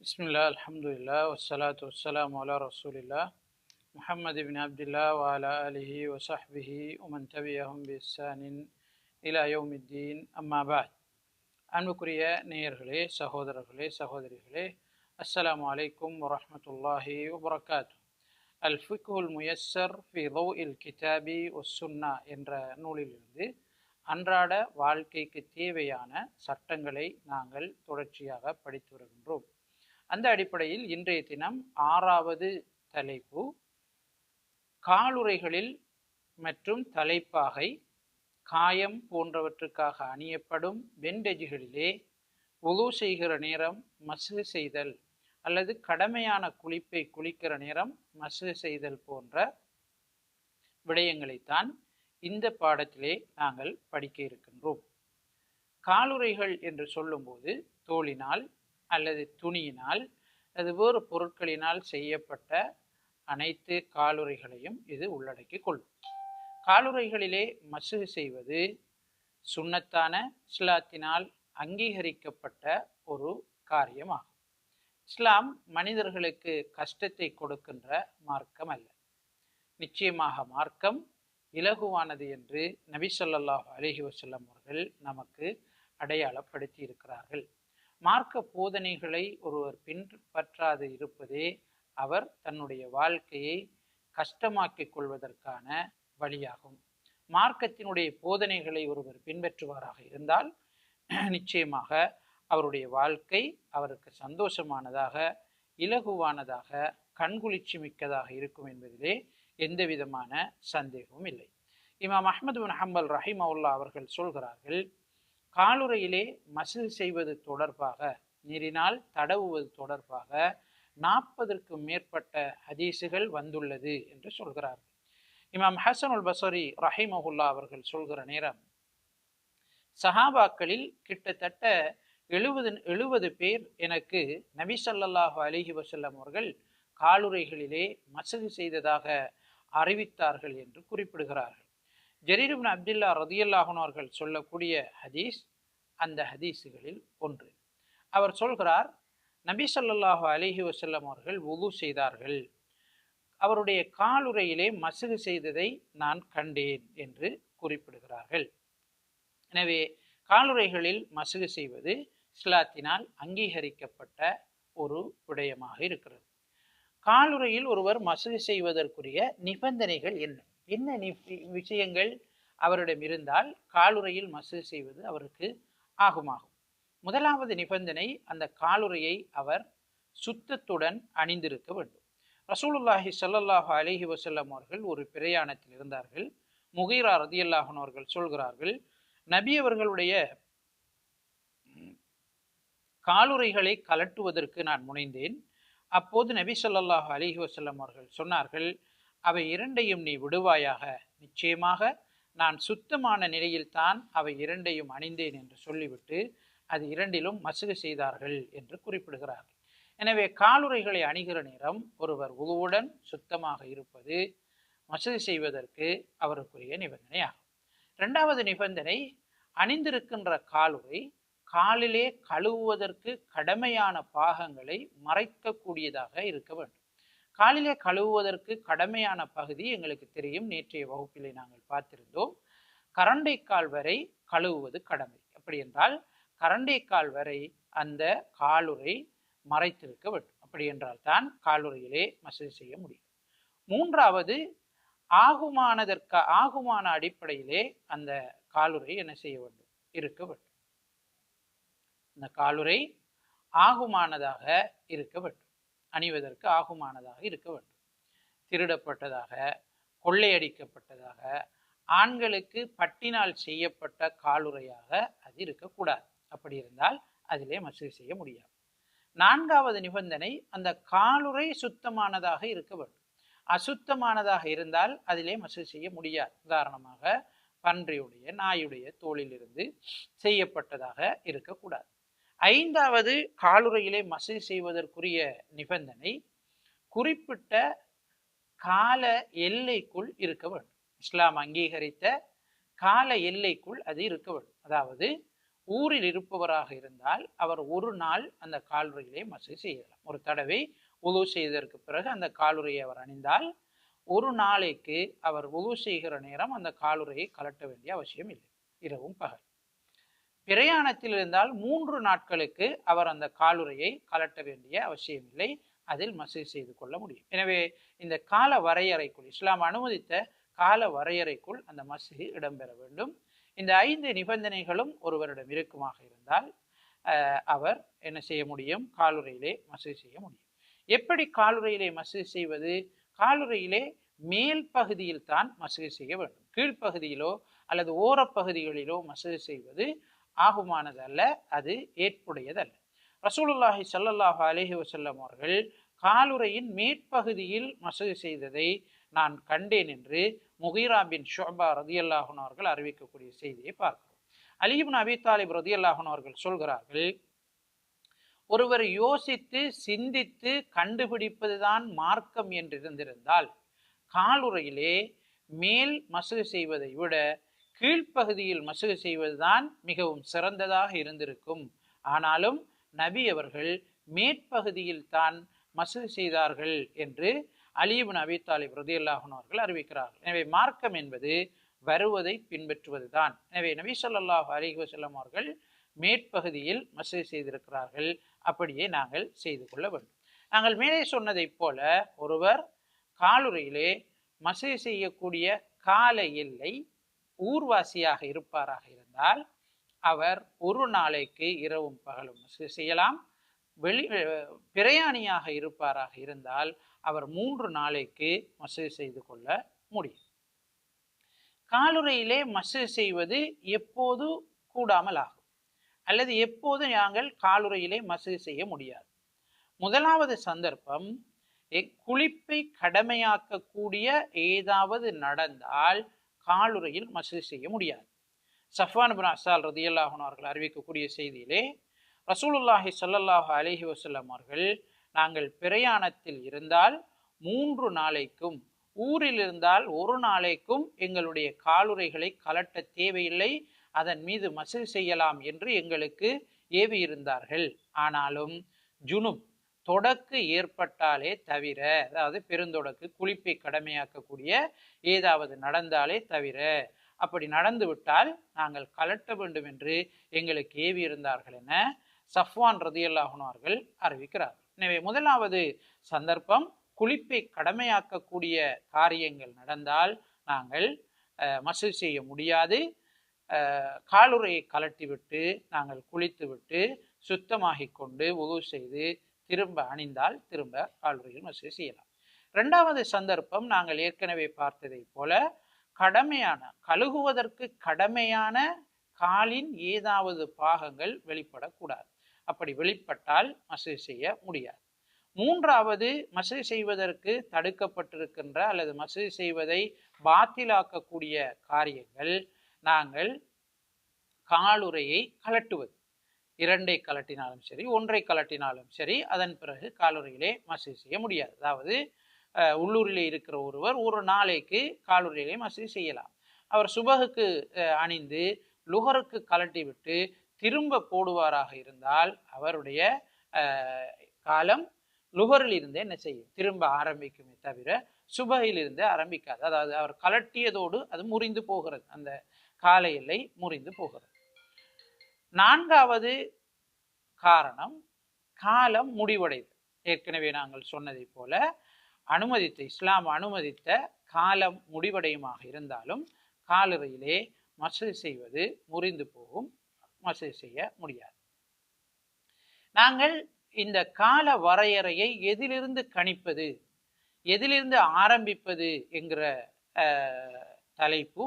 பிஸ்மில்லா அலமதுல்லா வசலாத்து வசலாம் அலா ரசூலில்லா முஹம்மது பின் அப்துல்லா வாலா அலிஹி வசஹ்பிஹி உமன் தபியஹும் பிஸ்ஸானின் இலா யோமித்தீன் அம்மாபாத் அன்புக்குரிய நேயர்களே சகோதரர்களே சகோதரிகளே அஸ்ஸலாம் வலைக்கும் வரமத்துல்லாஹி வபரகாத்து அல் ஃபிகுல் முயஸ்ஸர் ஃபி லோ இல் கிதாபி ஒஸ்ஸுன்னா என்ற நூலிலிருந்து அன்றாட வாழ்க்கைக்கு தேவையான சட்டங்களை நாங்கள் தொடர்ச்சியாக படித்து வருகின்றோம். அந்த அடிப்படையில் இன்றைய தினம் ஆறாவது தலைப்பு. காலுறைகளில் மற்றும் தலைப்பாகை காயம் போன்றவற்றுக்காக அணியப்படும் பெண்டேஜுகளிலே உது செய்கிற நேரம் மசு செய்தல் அல்லது கடமையான குளிப்பை குளிக்கிற நேரம் மசு செய்தல் போன்ற விடயங்களைத்தான் இந்த பாடத்திலே நாங்கள் படிக்க இருக்கின்றோம். காலுறைகள் என்று சொல்லும்போது தோளினால் அல்லது துணியினால் அது வேறு பொருட்களினால் செய்யப்பட்ட அனைத்து காலுறைகளையும் இது உள்ளடக்கி கொள்ளும். காலுறைகளிலே மசுகு செய்வது சுண்ணத்தான இஸ்லாத்தினால் அங்கீகரிக்கப்பட்ட ஒரு காரியமாகும். இஸ்லாம் மனிதர்களுக்கு கஷ்டத்தை கொடுக்கின்ற மார்க்கம் அல்ல நிச்சயமாக மார்க்கம் இலகுவானது என்று நபி சொல்லாஹ் அலஹி வசல்லம் அவர்கள் நமக்கு அடையாளப்படுத்தி இருக்கிறார்கள் மார்க்க போதனைகளை ஒருவர் பின்பற்றாது இருப்பதே அவர் தன்னுடைய வாழ்க்கையை கஷ்டமாக்கிக் கொள்வதற்கான வழியாகும். மார்க்கத்தினுடைய போதனைகளை ஒருவர் பின்பற்றுவாராக இருந்தால் நிச்சயமாக அவருடைய வாழ்க்கை அவருக்கு சந்தோஷமானதாக இலகுவானதாக கண்குளிர்ச்சி மிக்கதாக இருக்கும் என்பதிலே எந்த விதமான சந்தேகமும் இல்லை. இமாம் அஹமது பின் ஹம்பல் ரஹிமவுல்லா அவர்கள் சொல்கிறார்கள் காலுறையிலே மசில் செய்வது தொடர்பாக நீரினால் தடவுவது தொடர்பாக நாற்பதற்கும் மேற்பட்ட ஹதீஸுகள் வந்துள்ளது என்று சொல்கிறார்கள். இமாம் ஹசன் உல் பசரி ரஹிமஹுல்லா அவர்கள் சொல்கிற நேரம் சஹாபாக்களில் கிட்டத்தட்ட எழுபது எழுபது பேர் எனக்கு நபி சல்லாஹு அலிஹி வசல்லம் அவர்கள் காலுறைகளிலே மசகு செய்ததாக அறிவித்தார்கள் என்று குறிப்பிடுகிறார்கள். ஜரீருபின் அப்துல்லா ரதியல்லாஹன் சொல்லக்கூடிய ஹதீஸ் அந்த ஹதீஸுகளில் ஒன்று. அவர் சொல்கிறார் நபி சொல்லாஹு அலிஹி வசல்லம் அவர்கள் உது செய்தார்கள். அவருடைய காலுரையிலே மசுகு செய்ததை நான் கண்டேன் என்று குறிப்பிடுகிறார்கள். எனவே காலுறைகளில் மசுகு செய்வது இஸ்லாத்தினால் அங்கீகரிக்கப்பட்ட ஒரு விடயமாக இருக்கிறது. காலுரையில் ஒருவர் மசுகு செய்வதற்குரிய நிபந்தனைகள் என்ன? என்ன விஷயங்கள் அவரிடம் இருந்தால் காலுறையில் மசுகு செய்வது அவருக்கு ஆகுமாகும். முதலாவது நிபந்தனை அந்த காலுறையை அவர் சுத்தத்துடன் அணிந்திருக்க வேண்டும். ரசூலுல்லாஹி சல்லல்லாஹு அலிஹி வசல்லம் அவர்கள் ஒரு பிரயாணத்தில் இருந்தார்கள். முகீரா ரதியல்லாஹன் அவர்கள் சொல்கிறார்கள் நபி அவர்களுடைய காலுறைகளை கலட்டுவதற்கு நான் முனைந்தேன். அப்போது நபி சொல்லாஹு அலிஹி வசல்லம் அவர்கள் சொன்னார்கள் அவை இரண்டையும் நீ விடுவாயாக. நிச்சயமாக நான் சுத்தமான நிலையில்தான் அவை இரண்டையும் அணிந்தேன் என்று சொல்லிவிட்டு அது இரண்டிலும் மசுகு செய்தார்கள் என்று குறிப்பிடுகிறார்கள் எனவே காலுறைகளை அணிகிற நேரம் ஒருவர் உழுவுடன் சுத்தமாக இருப்பது மசதி செய்வதற்கு அவருக்குரிய நிபந்தனை ஆகும் இரண்டாவது நிபந்தனை அணிந்திருக்கின்ற காலுறை காலிலே கழுவுவதற்கு கடமையான பாகங்களை மறைக்கக்கூடியதாக இருக்க வேண்டும். காலிலே கழுவுவதற்கு கடமையான பகுதி எங்களுக்கு தெரியும். நேற்றைய வகுப்பிலே நாங்கள் பார்த்திருந்தோம். கரண்டை கால் வரை கழுவுவது கடமை. அப்படி என்றால் கரண்டை கால் வரை அந்த காலுறை மறைத்திருக்க வேண்டும். அப்படி என்றால் தான் காலுறையிலே மசதி செய்ய முடியும். மூன்றாவது ஆகுமானதற்கு ஆகுமான அடிப்படையிலே அந்த காலுறை என்ன செய்ய வேண்டும்? இருக்க வேண்டும். இந்த காலுறை ஆகுமானதாக இருக்க வேண்டும். அணிவதற்கு ஆகுமானதாக இருக்க வேண்டும். திருடப்பட்டதாக கொள்ளையடிக்கப்பட்டதாக ஆண்களுக்கு பட்டினால் செய்யப்பட்ட காலுறையாக அது இருக்கக்கூடாது. அப்படி இருந்தால் அதிலே மசூதி செய்ய முடியாது. நான்காவது நிபந்தனை அந்த காலுறை சுத்தமானதாக இருக்க வேண்டும். அசுத்தமானதாக இருந்தால் அதிலே மசூதி செய்ய முடியாது. உதாரணமாக பன்றியுடைய நாயுடைய தோளிலிருந்து செய்யப்பட்டதாக இருக்கக்கூடாது. ஐந்தாவது காலுறையிலே மசூதி செய்வதற்குரிய நிபந்தனை குறிப்பிட்ட கால எல்லைக்குள் இருக்க வேண்டும். இஸ்லாம் அங்கீகரித்த கால எல்லைக்குள் அது இருக்க வேண்டும். அதாவது ஊரில் இருப்பவராக இருந்தால் அவர் ஒரு நாள் அந்த காலுறையிலே மசு செய்யலாம். ஒரு தடவை உதவு செய்ததற்கு பிறகு அந்த காலுறையை அவர் அணிந்தால் ஒரு நாளைக்கு அவர் உது செய்கிற நேரம் அந்த காலுறையை கலட்ட வேண்டிய அவசியம் இல்லை. இரவும் பகல். பிரயாணத்தில் இருந்தால் மூன்று நாட்களுக்கு அவர் அந்த காலுறையை கலட்ட வேண்டிய அவசியம் இல்லை அதில் மசூதி செய்து கொள்ள முடியும். எனவே இந்த கால வரையறைக்குள் இஸ்லாம் அனுமதித்த கால வரையறைக்குள் அந்த மசூதி இடம்பெற வேண்டும். இந்த ஐந்து நிபந்தனைகளும் ஒருவரிடம் இருக்குமாக இருந்தால் அவர் என்ன செய்ய முடியும்? காலுறையிலே மசூதி செய்ய முடியும். எப்படி காலுறையிலே மசூதி செய்வது? காலுறையிலே மேல் பகுதியில் தான் மசூதி செய்ய வேண்டும். கீழ்ப்பகுதியிலோ அல்லது ஓரப்பகுதிகளிலோ மசூதி செய்வது ஆகுமானது அல்ல அது ஏற்புடையதல்ல. ரசூலுல்லாஹி சல்லல்லாஹு அலஹி வசல்லம் அவர்கள் காலுரையின் மேற்பகுதியில் மசூதி செய்ததை நான் கண்டேன் என்று முகீரா பின் ஷோபா ரதியல்லாஹன் அவர்கள் அறிவிக்கக்கூடிய செய்தியை பார்க்கிறோம். அலிபின் அபி தாலிப் ரதியல்லாஹன் அவர்கள் சொல்கிறார்கள் ஒருவர் யோசித்து சிந்தித்து கண்டுபிடிப்பதுதான் மார்க்கம் என்றிருந்திருந்தால் காலுரையிலே மேல் மசூதி செய்வதை விட கீழ்ப்பகுதியில் மசூதி செய்வதுதான் மிகவும் சிறந்ததாக இருந்திருக்கும். ஆனாலும் நபி அவர்கள் மேற்பகுதியில் தான் மசூதி செய்தார்கள் என்று அலிபின் அபி தாலிப் ரதியல்லாஹன் அவர்கள் அறிவிக்கிறார்கள். எனவே மார்க்கம் என்பது வருவதை பின்பற்றுவது தான் எனவே நபி சொல்லாஹ் அலி வசல்லம் அவர்கள் மேற்பகுதியில் மசூதி செய்திருக்கிறார்கள். அப்படியே நாங்கள் செய்து கொள்ள வேண்டும். நாங்கள் மேலே சொன்னதைப் போல ஒருவர் காலுறையிலே மசூதி செய்யக்கூடிய கால எல்லை ஊர்வாசியாக இருப்பாராக இருந்தால் அவர் ஒரு நாளைக்கு இரவும் பகலும் மசூதி செய்யலாம். வெளி பிரயாணியாக இருப்பாராக இருந்தால் அவர் மூன்று நாளைக்கு மசூதி செய்து கொள்ள முடியும். காலுறையிலே மசூதி செய்வது எப்போது கூடாமல் ஆகும். அல்லது எப்போது நாங்கள் காலுறையிலே மசூதி செய்ய முடியாது. முதலாவது சந்தர்ப்பம் குளிப்பை கடமையாக்கக்கூடிய ஏதாவது நடந்தால் காலுறையில் மசூதி செய்ய முடியாது. சஃபான் பின் அசால் ரதியல்லாஹன் அவர்கள் அறிவிக்கக்கூடிய செய்தியிலே ரசூலுல்லாஹி சொல்லல்லாஹு அலஹி வசல்லம் அவர்கள் நாங்கள் பிரயாணத்தில் இருந்தால் மூன்று நாளைக்கும் ஊரில் இருந்தால் ஒரு நாளைக்கும் எங்களுடைய காலுறைகளை கலட்ட தேவையில்லை அதன் மீது மசூதி செய்யலாம் என்று எங்களுக்கு ஏவி இருந்தார்கள். ஆனாலும் ஜுனுப் தொடக்கு ஏற்பட்டாலே தவிர அதாவது பெருந்தொடக்கு குளிப்பை கடமையாக்கக்கூடிய ஏதாவது நடந்தாலே தவிர அப்படி நடந்து விட்டால் நாங்கள் கலட்ட வேண்டும் என்று எங்களுக்கு ஏவி இருந்தார்கள் என சஃப்வான் ரதியல்லாகுனார்கள் அவர்கள் அறிவிக்கிறார். எனவே முதலாவது சந்தர்ப்பம் குளிப்பை கடமையாக்கக்கூடிய காரியங்கள் நடந்தால் நாங்கள் மசூதி செய்ய முடியாது. காலுறையை கலட்டிவிட்டு நாங்கள் குளித்துவிட்டு சுத்தமாகி கொண்டு உதவு செய்து திரும்ப அணிந்தால் திரும்ப காலுறையில் மசூதி செய்யலாம். ரெண்டாவது சந்தர்ப்பம் நாங்கள் ஏற்கனவே பார்த்ததை போல கடமையான கழுகுவதற்கு கடமையான காலின் ஏதாவது பாகங்கள் வெளிப்படக்கூடாது. அப்படி வெளிப்பட்டால் மசூதி செய்ய முடியாது. மூன்றாவது மசூதி செய்வதற்கு தடுக்கப்பட்டிருக்கின்ற அல்லது மசூதி செய்வதை பாத்திலாக்கக்கூடிய காரியங்கள் நாங்கள் காலுறையை கலட்டுவது இரண்டை கலட்டினாலும் சரி ஒன்றை கலட்டினாலும் சரி அதன் பிறகு காலுறையிலே மசூதி செய்ய முடியாது. அதாவது உள்ளூரிலே இருக்கிற ஒருவர் ஒரு நாளைக்கு காலுறையிலே மசூதி செய்யலாம். அவர் சுபகுக்கு அணிந்து லுகருக்கு கலட்டி விட்டு திரும்ப போடுவாராக இருந்தால் அவருடைய காலம் லுகரில் இருந்தே என்ன செய்யும்? திரும்ப ஆரம்பிக்குமே தவிர சுபகையில் ஆரம்பிக்காது. அதாவது அவர் கலட்டியதோடு அது முறிந்து போகிறது. அந்த கால எல்லை முறிந்து போகிறது. நான்காவது காரணம் காலம் முடிவடைது ஏற்கனவே நாங்கள் சொன்னதை போல அனுமதித்த இஸ்லாம் அனுமதித்த காலம் முடிவடையுமாக இருந்தாலும் காலுறையிலே மசூதி செய்வது முறிந்து போகும் மசூதி செய்ய முடியாது. நாங்கள் இந்த கால வரையறையை எதிலிருந்து கணிப்பது எதிலிருந்து ஆரம்பிப்பது என்கிற தலைப்பு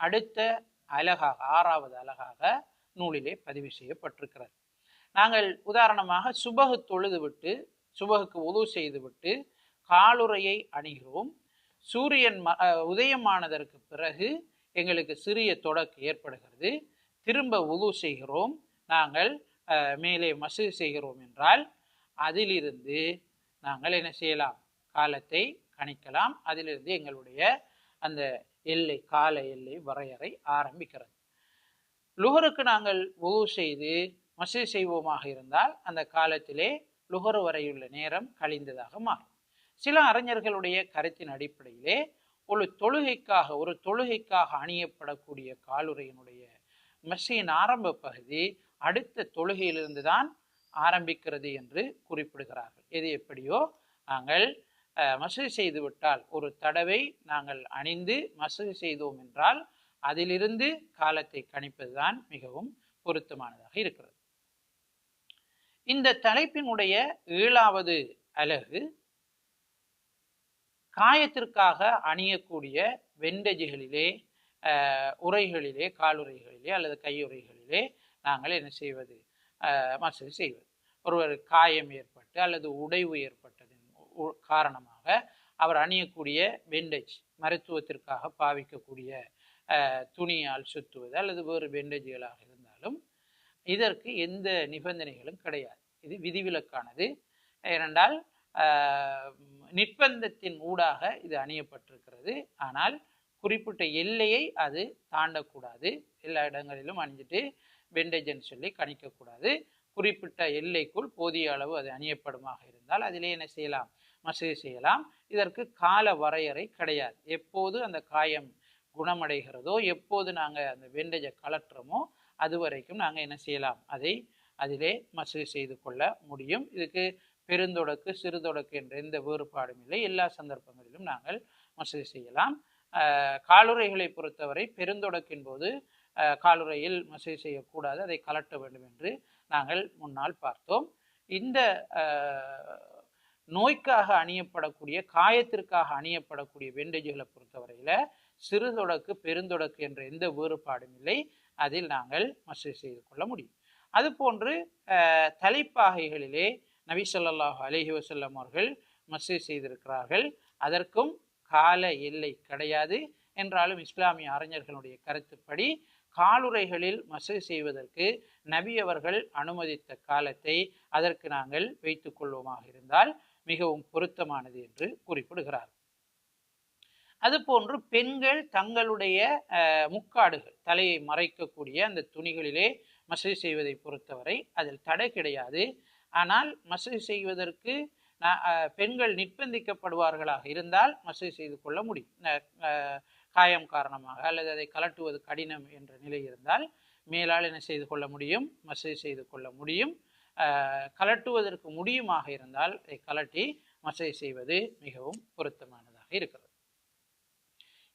அடுத்த அழகாக ஆறாவது அழகாக நூலிலே பதிவு செய்யப்பட்டிருக்கிறது. நாங்கள் உதாரணமாக சுபகு தொழுது விட்டு சுபகுக்கு உதவு செய்துவிட்டு காலுறையை அணிகிறோம். சூரியன் ம உதயமானதற்கு பிறகு எங்களுக்கு சிறிய தொடக்கு ஏற்படுகிறது. திரும்ப உது செய்கிறோம். நாங்கள் மேலே மசூதி செய்கிறோம் என்றால் அதிலிருந்து நாங்கள் என்ன செய்யலாம்? காலத்தை கணிக்கலாம். அதிலிருந்து எங்களுடைய அந்த எல்லை கால எல்லை வரையறை ஆரம்பிக்கிறது. லுகருக்கு நாங்கள் உகு செய்து மசூ செய்வோமாக இருந்தால் அந்த காலத்திலே லுகர் வரையுள்ள நேரம் கழிந்ததாக மாறும். சில அறிஞர்களுடைய கருத்தின் அடிப்படையிலே ஒரு தொழுகைக்காக ஒரு தொழுகைக்காக அணியப்படக்கூடிய காலுரையினுடைய மெஸ்ஸின் ஆரம்ப பகுதி அடுத்த தொழுகையிலிருந்து தான் ஆரம்பிக்கிறது என்று குறிப்பிடுகிறார்கள். எது எப்படியோ நாங்கள் மசூதி செய்துவிட்டால் ஒரு தடவை நாங்கள் அணிந்து மசூதி செய்தோம் என்றால் அதிலிருந்து காலத்தை கணிப்பதுதான் மிகவும் பொருத்தமானதாக இருக்கிறது. இந்த தலைப்பினுடைய ஏழாவது அலகு காயத்திற்காக அணியக்கூடிய வெண்டஜிகளிலே உரைகளிலே காலுரைகளிலே அல்லது கையுறைகளிலே நாங்கள் என்ன செய்வது? மசூதி செய்வது. ஒருவர் காயம் ஏற்பட்டு அல்லது உடைவு ஏற்பட்டதின் காரணமாக அவர் அணியக்கூடிய வெண்டேஜ் மருத்துவத்திற்காக பாவிக்கக்கூடிய துணியால் சுத்துவது அல்லது வேறு பெண்டேஜ்களாக இருந்தாலும் இதற்கு எந்த நிபந்தனைகளும் கிடையாது. இது விதிவிலக்கானது. ஏனென்றால் நிர்பந்தத்தின் ஊடாக இது அணியப்பட்டிருக்கிறது. ஆனால் குறிப்பிட்ட எல்லையை அது தாண்டக்கூடாது. எல்லா இடங்களிலும் அணிஞ்சிட்டு பெண்டேஜ்னு சொல்லி கணிக்கக்கூடாது. குறிப்பிட்ட எல்லைக்குள் போதிய அளவு அது அணியப்படுமாக இருந்தால் அதிலே என்ன செய்யலாம்? மசூதி செய்யலாம். இதற்கு கால வரையறை கிடையாது. எப்போது அந்த காயம் குணமடைகிறதோ எப்போது நாங்கள் அந்த வெண்டேஜை கலட்டுறோமோ அது வரைக்கும் நாங்கள் என்ன செய்யலாம்? அதை அதிலே மசூதி செய்து கொள்ள முடியும். இதுக்கு பெருந்தொடக்கு சிறுதொடக்கு என்ற எந்த வேறுபாடும் இல்லை. எல்லா சந்தர்ப்பங்களிலும் நாங்கள் மசூதி செய்யலாம். காலுரைகளை பொறுத்தவரை பெருந்தொடக்கின் போது காலுரையில் மசூதி செய்யக்கூடாது. அதை கலட்ட வேண்டும் என்று நாங்கள் முன்னால் பார்த்தோம். இந்த நோய்க்காக அணியப்படக்கூடிய காயத்திற்காக அணியப்படக்கூடிய வெண்டேஜுகளை பொறுத்தவரையில் சிறு தொடக்கு பெருந்தொடக்கு என்ற எந்த வேறுபாடும் இல்லை. அதில் நாங்கள் மசூதி செய்து கொள்ள முடியும். அதுபோன்று தலைப்பாகைகளிலே நபி சொல்லாஹு அலஹி வசல்லம் அவர்கள் மசூதி செய்திருக்கிறார்கள். அதற்கும் கால எல்லை கிடையாது என்றாலும் இஸ்லாமிய அறிஞர்களுடைய கருத்துப்படி காலுரைகளில் மசூதி செய்வதற்கு நபி அவர்கள் அனுமதித்த காலத்தை அதற்கு நாங்கள் வைத்துக்கொள்வோமாக இருந்தால் மிகவும் பொருத்தமானது என்று குறிப்பிடுகிறார். அதுபோன்று பெண்கள் தங்களுடைய முக்காடுகள் தலையை மறைக்கக்கூடிய அந்த துணிகளிலே மசூதி செய்வதை பொறுத்தவரை அதில் தடை கிடையாது. ஆனால் மசூதி செய்வதற்கு பெண்கள் நிர்பந்திக்கப்படுவார்களாக இருந்தால் மசூதி செய்து கொள்ள முடியும். காயம் காரணமாக அல்லது அதை கலட்டுவது கடினம் என்ற நிலை இருந்தால் மேலால் என்ன செய்து கொள்ள முடியும்? மசூதி செய்து கொள்ள முடியும். கலட்டுவதற்கு முடியுமாக இருந்தால் அதை கலட்டி மசூதி செய்வது மிகவும் பொருத்தமானதாக இருக்கிறது.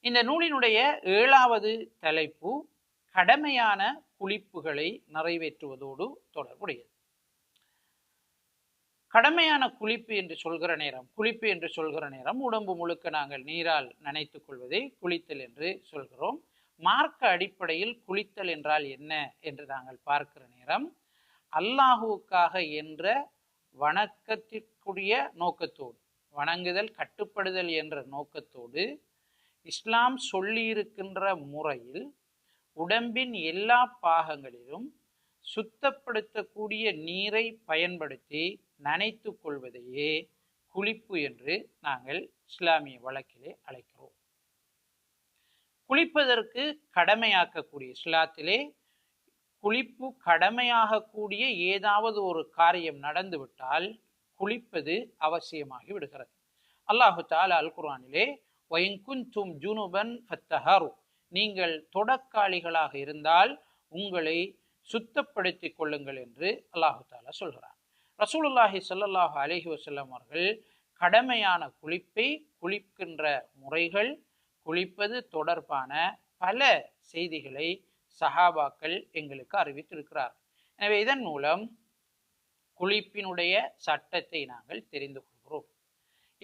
இந்த நூலினுடைய ஏழாவது தலைப்பு கடமையான குளிப்புகளை நிறைவேற்றுவதோடு தொடர்புடையது. கடமையான குளிப்பு என்று சொல்கிற நேரம் குளிப்பு என்று சொல்கிற நேரம் உடம்பு முழுக்க நாங்கள் நீரால் நனைத்துக் கொள்வதை குளித்தல் என்று சொல்கிறோம். மார்க்க அடிப்படையில் குளித்தல் என்றால் என்ன என்று நாங்கள் பார்க்கிற நேரம் அல்லாஹுவுக்காக என்ற வணக்கத்திற்குரிய நோக்கத்தோடு வணங்குதல் கட்டுப்படுதல் என்ற நோக்கத்தோடு இஸ்லாம் சொல்லியிருக்கின்ற முறையில் உடம்பின் எல்லா பாகங்களிலும் சுத்தப்படுத்தக்கூடிய நீரை பயன்படுத்தி நனைத்து கொள்வதையே குளிப்பு என்று நாங்கள் இஸ்லாமிய வழக்கிலே அழைக்கிறோம். குளிப்பதற்கு கடமையாக்கக்கூடிய இஸ்லாத்திலே குளிப்பு கடமையாகக்கூடிய ஏதாவது ஒரு காரியம் நடந்துவிட்டால் குளிப்பது அவசியமாகி விடுகிறது. அல்லாஹு தாலா அல் குரானிலே ஒயங்குந்தும் ஜுனுபன் ஃபத்தஹரு நீங்கள் தொடக்காளிகளாக இருந்தால் உங்களை சுத்தப்படுத்தி கொள்ளுங்கள் என்று அல்லாஹு தாலா சொல்கிறார் ரசூலுல்லாஹி சல்லாஹு அலஹி வசல்லம் அவர்கள் கடமையான குளிப்பை குளிக்கின்ற முறைகள் குளிப்பது தொடர்பான பல செய்திகளை சஹாபாக்கள் எங்களுக்கு அறிவித்திருக்கிறார் எனவே இதன் மூலம் குளிப்பினுடைய சட்டத்தை நாங்கள் தெரிந்து கொள்கிறோம்.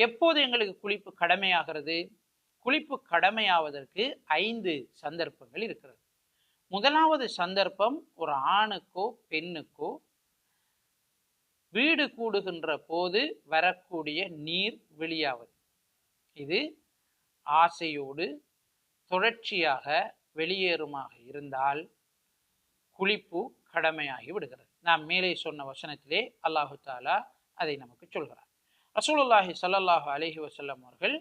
எப்போது எங்களுக்கு குளிப்பு கடமையாகிறது? குளிப்பு கடமையாவதற்கு ஐந்து சந்தர்ப்பங்கள் இருக்கிறது. முதலாவது சந்தர்ப்பம் ஒரு ஆணுக்கோ பெண்ணுக்கோ வீடு கூடுகின்ற போது வரக்கூடிய நீர் வெளியாவது. இது ஆசையோடு தொடர்ச்சியாக வெளியேறுமாக இருந்தால் குளிப்பு கடமையாகி விடுகிறது. நாம் மேலே சொன்ன வசனத்திலே அல்லாஹு தாலா அதை நமக்கு சொல்கிறார். ரசூலுல்லாஹி ஸல்லல்லாஹு அலஹி வசல்லம் அவர்கள்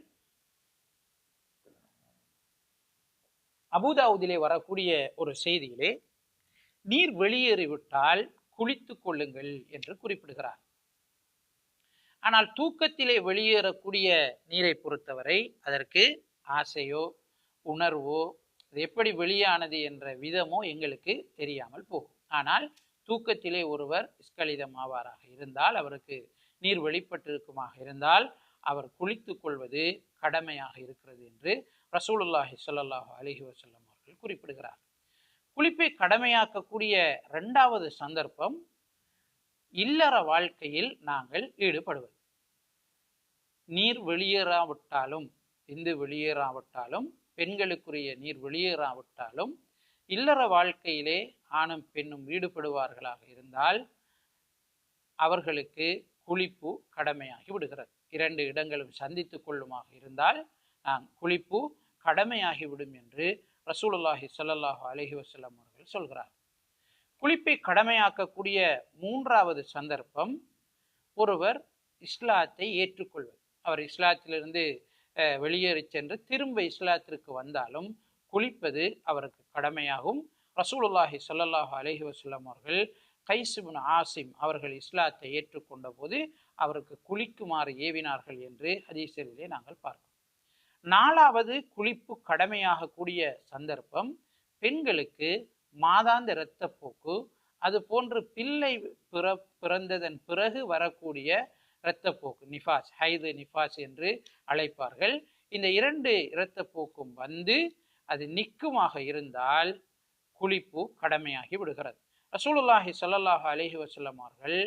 அபுதாவுதிலே வரக்கூடிய ஒரு செய்தியிலே நீர் வெளியேறிவிட்டால் குளித்து கொள்ளுங்கள் என்று குறிப்பிடுகிறார். ஆனால் தூக்கத்திலே வெளியேறக்கூடிய நீரை பொறுத்தவரை அதற்கு ஆசையோ உணர்வோ அது எப்படி வெளியானது என்ற விதமோ எங்களுக்கு தெரியாமல் போகும். ஆனால் தூக்கத்திலே ஒருவர் ஸ்கலிதம் ஆவாராக இருந்தால் அவருக்கு நீர் வெளிப்பட்டிருக்குமாக இருந்தால் அவர் குளித்து கொள்வது கடமையாக இருக்கிறது என்று ரசூலுல்லாஹி ஸல்லல்லாஹு அலைஹி வசல்லம் அவர்கள் குறிப்பிடுகிறார். குளிப்பை கடமையாக்கக்கூடிய ரெண்டாவது சந்தர்ப்பம் இல்லற வாழ்க்கையில் நாங்கள் ஈடுபடுவது. நீர் வெளியேறாவிட்டாலும் இந்து வெளியேறாவிட்டாலும் பெண்களுக்குரிய நீர் வெளியேறாவிட்டாலும் இல்லற வாழ்க்கையிலே ஆணும் பெண்ணும் ஈடுபடுவார்களாக இருந்தால் அவர்களுக்கு குளிப்பு கடமையாகி விடுகிறது. இரண்டு இடங்களும் சந்தித்து கொள்ளுமாக இருந்தால் குளிப்பு கடமையாகிவிடும் என்று ரசூலுல்லாஹி ஸல்லல்லாஹு அலஹி வசல்லம் அவர்கள் சொல்கிறார். குளிப்பை கடமையாக்கக்கூடிய மூன்றாவது சந்தர்ப்பம் ஒருவர் இஸ்லாத்தை ஏற்றுக்கொள்வது. அவர் இஸ்லாத்திலிருந்து வெளியேறி சென்று திரும்ப இஸ்லாத்திற்கு வந்தாலும் குளிப்பது அவருக்கு கடமையாகும். ரசூலுல்லாஹி ஸல்லல்லாஹு அலஹி வசல்லம் அவர்கள் கைசுபின் ஆசிம் அவர்கள் இஸ்லாத்தை ஏற்றுக்கொண்ட போது அவருக்கு குளிக்குமாறு ஏவினார்கள் என்று ஹதீஸரிலே நாங்கள் பார்க்கிறோம். நாலாவது குளிப்பு கடமையாகக்கூடிய சந்தர்ப்பம் பெண்களுக்கு மாதாந்த இரத்தப்போக்கு அது போன்று பிள்ளை பிற பிறந்ததன் பிறகு வரக்கூடிய இரத்தப்போக்கு நிஃபாஸ் ஹைது நிஃபாஸ் என்று அழைப்பார்கள். இந்த இரண்டு இரத்தப்போக்கும் வந்து அது நிற்குமாக இருந்தால் குளிப்பு கடமையாகி விடுகிறது. ரசூலுல்லாஹி சல்லாஹ் அலஹி வசல்லம் அவர்கள்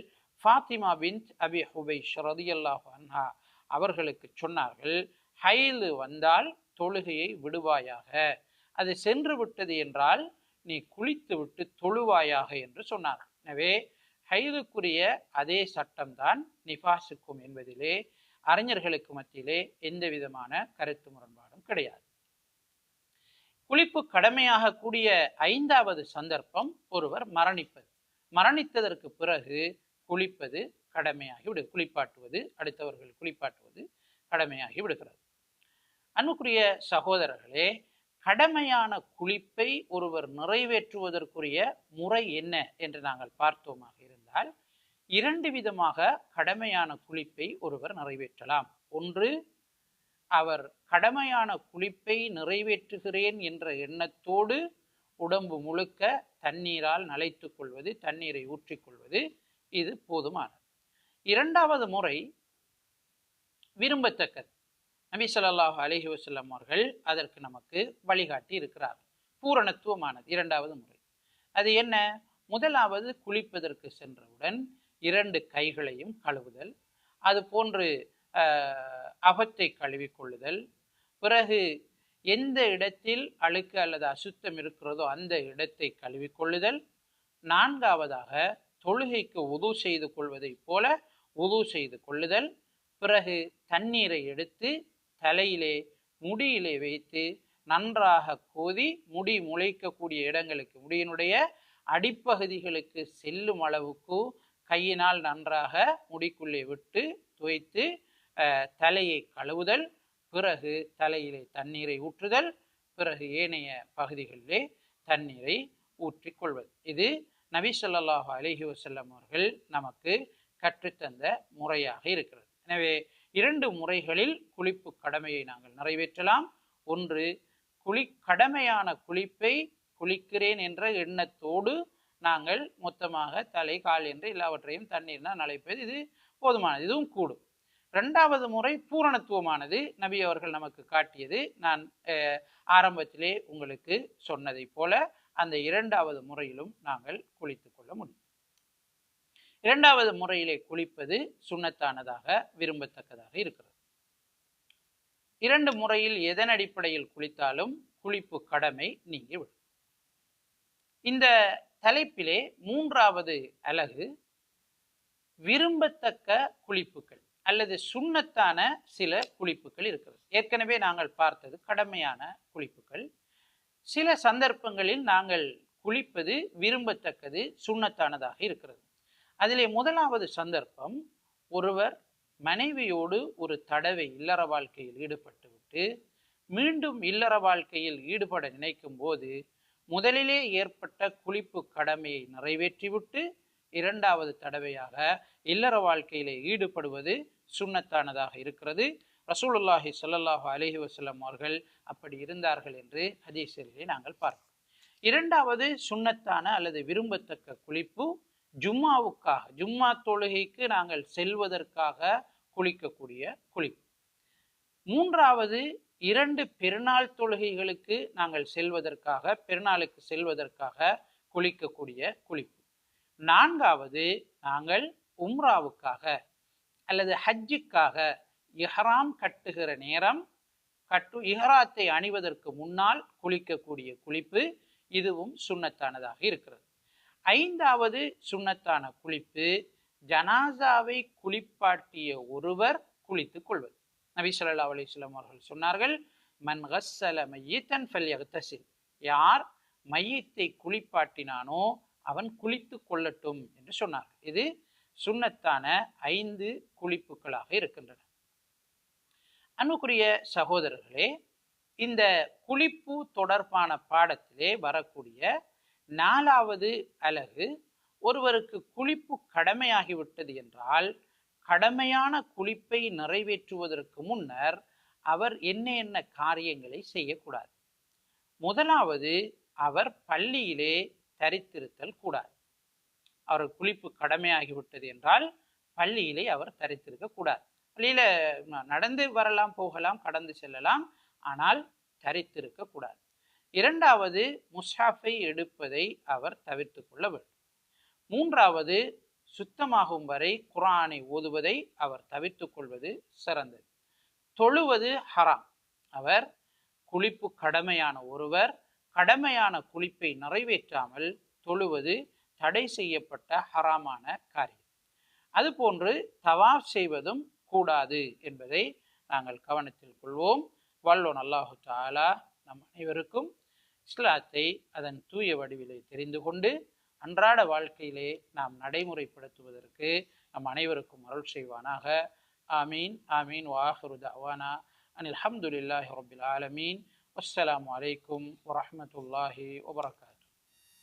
ஃபாத்திமா பின் அபி ஹுபைஷ் ரதியல்லாஹு அன்ஹா அவர்களுக்கு சொன்னார்கள் ஹைலு வந்தால் தொழுகையை விடுவாயாக. அது சென்று விட்டது என்றால் நீ குளித்து விட்டு தொழுவாயாக என்று சொன்னார் எனவே ஹைலுக்குரிய அதே சட்டம்தான் நிபாசுக்கும் என்பதிலே அறிஞர்களுக்கு மத்தியிலே எந்த விதமான கருத்து முரண்பாடும் கிடையாது. குளிப்பு கடமையாக கூடிய ஐந்தாவது சந்தர்ப்பம் ஒருவர் மரணிப்பது. மரணித்ததற்கு பிறகு குளிப்பது கடமையாகி விடு குளிப்பாட்டுவது அடுத்தவர்கள் குளிப்பாட்டுவது கடமையாகி விடுகிறது. அன்புக்குரிய சகோதரர்களே கடமையான குளிப்பை ஒருவர் நிறைவேற்றுவதற்குரிய முறை என்ன என்று நாங்கள் பார்த்தோமாக இருந்தால் இரண்டு விதமாக கடமையான குளிப்பை ஒருவர் நிறைவேற்றலாம். ஒன்று அவர் கடமையான குளிப்பை நிறைவேற்றுகிறேன் என்ற எண்ணத்தோடு உடம்பு முழுக்க தண்ணீரால் நனைத்துக் கொள்வது தண்ணீரை ஊற்றிக்கொள்வது இது போதுமானது. இரண்டாவது முறை விரும்பத்தக்கது. நபி சொல்லாஹு அலஹி வசல்லம் அவர்கள் அதற்கு நமக்கு வழிகாட்டி இருக்கிறார். பூரணத்துவமானது இரண்டாவது முறை. அது என்ன? முதலாவது குளிப்பதற்கு சென்றவுடன் இரண்டு கைகளையும் கழுவுதல். அது போன்று ஆஹ், அகத்தை கழுவிக்கொள்ளுதல். பிறகு எந்த இடத்தில் அழுக்கு அல்லது அசுத்தம் இருக்கிறதோ அந்த இடத்தை கழுவிக்கொள்ளுதல். நான்காவதாக தொழுகைக்கு உது செய்து கொள்வதைப் போல உது செய்து கொள்ளுதல். பிறகு தண்ணீரை எடுத்து தலையிலே முடியிலே வைத்து நன்றாக கோதி முடி முளைக்கக்கூடிய இடங்களுக்கு முடியினுடைய அடிப்பகுதிகளுக்கு செல்லும் அளவுக்கு கையினால் நன்றாக முடிக்குள்ளே விட்டு துவைத்து தலையை கழுவுதல் பிறகு தலையிலே தண்ணீரை ஊற்றுதல் பிறகு ஏனைய பகுதிகளிலே தண்ணீரை ஊற்றிக்கொள்வது. இது நபி ஸல்லல்லாஹு அலைஹி வசல்லம் அவர்கள் நமக்கு கற்றுத்தந்த முறையாக இருக்கிறது. எனவே இரண்டு முறைகளில் குளிப்பு கடமையை நாங்கள் நிறைவேற்றலாம். ஒன்று குளி கடமையான குளிப்பை குளிக்கிறேன் என்ற எண்ணத்தோடு நாங்கள் மொத்தமாக தலை கால் என்று எல்லாவற்றையும் தண்ணீர்னால் நழைப்பது இது போதுமானது. இதுவும் கூடும். ரெண்டாவது முறை பூரணத்துவமானது நபி அவர்கள் நமக்கு காட்டியது. நான் ஆரம்பத்திலே உங்களுக்கு சொன்னதைப் போல அந்த இரண்டாவது முறையிலும் நாங்கள் குளித்துக் கொள்ள முடியும். இரண்டாவது முறையிலே குளிப்பது சுண்ணத்தானதாக விரும்பத்தக்கதாக இருக்கிறது. இரண்டு முறையில் எதன் அடிப்படையில் குளித்தாலும் குளிப்பு கடமை நீங்கிவிடும். இந்த தலைப்பிலே மூன்றாவது அலகு விரும்பத்தக்க குளிப்புகள். அல்லது சுண்ணத்தான சில குளிப்புகள் இருக்கிறது. ஏற்கனவே நாங்கள் பார்த்தது கடமையான குளிப்புகள் சில சந்தர்ப்பங்களில் நாங்கள் குளிப்பது விரும்பத்தக்கது சுண்ணத்தானதாக இருக்கிறது. அதிலே முதலாவது சந்தர்ப்பம் ஒருவர் மனைவியோடு ஒரு தடவை இல்லற வாழ்க்கையில் ஈடுபட்டுவிட்டு மீண்டும் இல்லற வாழ்க்கையில் ஈடுபட நினைக்கும் போது முதலிலே ஏற்பட்ட குளிப்பு கடமையை நிறைவேற்றிவிட்டு இரண்டாவது தடவையாக இல்லற வாழ்க்கையிலே ஈடுபடுவது சுண்ணத்தானதாக இருக்கிறது. ரசூலுல்லாஹி சல்லாஹு அலஹி வஸல்லம் அவர்கள் அப்படி இருந்தார்கள் என்று ஹதீஸிலே நாங்கள் பார்க்கிறோம். இரண்டாவது சுண்ணத்தான அல்லது விரும்பத்தக்க குளிப்பு ஜும்மாவுக்காக ஜும்மா தொழுகைக்கு நாங்கள் செல்வதற்காக குளிக்கக்கூடிய குளிப்பு. மூன்றாவது இரண்டு பெருநாள் தொழுகைகளுக்கு நாங்கள் செல்வதற்காக பெருநாளுக்கு செல்வதற்காக குளிக்கக்கூடிய குளிப்பு. நான்காவது நாங்கள் உம்ராவுக்காக அல்லது ஹஜ்ஜுக்காக இஹ்ராம் கட்டுகிற நேரம் கட்டு இஹ்ராத்தை அணிவதற்கு முன்னால் குளிக்கக்கூடிய குளிப்பு இதுவும் சுண்ணத்தானதாக இருக்கிறது. ஐந்தாவது சுண்ணத்தான குளிப்பு ஜனாசாவை குளிப்பாட்டிய ஒருவர் குளித்துக் கொள்வது. நபி சொல்லா அலிஸ்லாம் அவர்கள் சொன்னார்கள் மன் மையத்தன் ஃபல்யகத்தசில் யார் மையத்தை குளிப்பாட்டினானோ அவன் குளித்து கொள்ளட்டும் என்று சொன்னார் இது சுண்ணத்தான ஐந்து குளிப்புகளாக இருக்கின்றன. அன்புக்குரிய சகோதரர்களே இந்த குளிப்பு தொடர்பான பாடத்திலே வரக்கூடிய நாலாவது அலகு ஒருவருக்கு குளிப்பு கடமையாகிவிட்டது என்றால் கடமையான குளிப்பை நிறைவேற்றுவதற்கு முன்னர் அவர் என்ன என்ன காரியங்களை செய்யக்கூடாது. முதலாவது அவர் பள்ளியிலே தரித்திருத்தல் கூடாது. அவர் குளிப்பு கடமையாகிவிட்டது என்றால் பள்ளியிலே அவர் தரித்திருக்க கூடாது. பள்ளியில நடந்து வரலாம் போகலாம் கடந்து செல்லலாம் ஆனால் தரித்திருக்க கூடாது. இரண்டாவது முஷாஃபை எடுப்பதை அவர் தவிர்த்து கொள்ள வேண்டும். மூன்றாவது சுத்தமாகும் வரை குரானை ஓதுவதை அவர் தவிர்த்து கொள்வது சிறந்தது. தொழுவது ஹராம். அவர் குளிப்பு கடமையான ஒருவர் கடமையான குளிப்பை நிறைவேற்றாமல் தொழுவது தடை செய்யப்பட்ட ஹராமான காரியம். அதுபோன்று தவாஃப் செய்வதும் கூடாது என்பதை நாங்கள் கவனத்தில் கொள்வோம். வல்லோன் அல்லாஹு தாலா நம் அனைவருக்கும் இஸ்லாத்தை அதன் தூய வடிவிலே தெரிந்து கொண்டு அன்றாட வாழ்க்கையிலே நாம் நடைமுறைப்படுத்துவதற்கு நம் அனைவருக்கும் அருள் செய்வானாக. ஆமீன். ஆமீன். வாஹரு தவானா அனில் அஹமதுல்லாஹி ரபில் ஆலமீன். அஸ்லாம் வலைக்கும் வரமத்துல்லாஹி வபரகாத்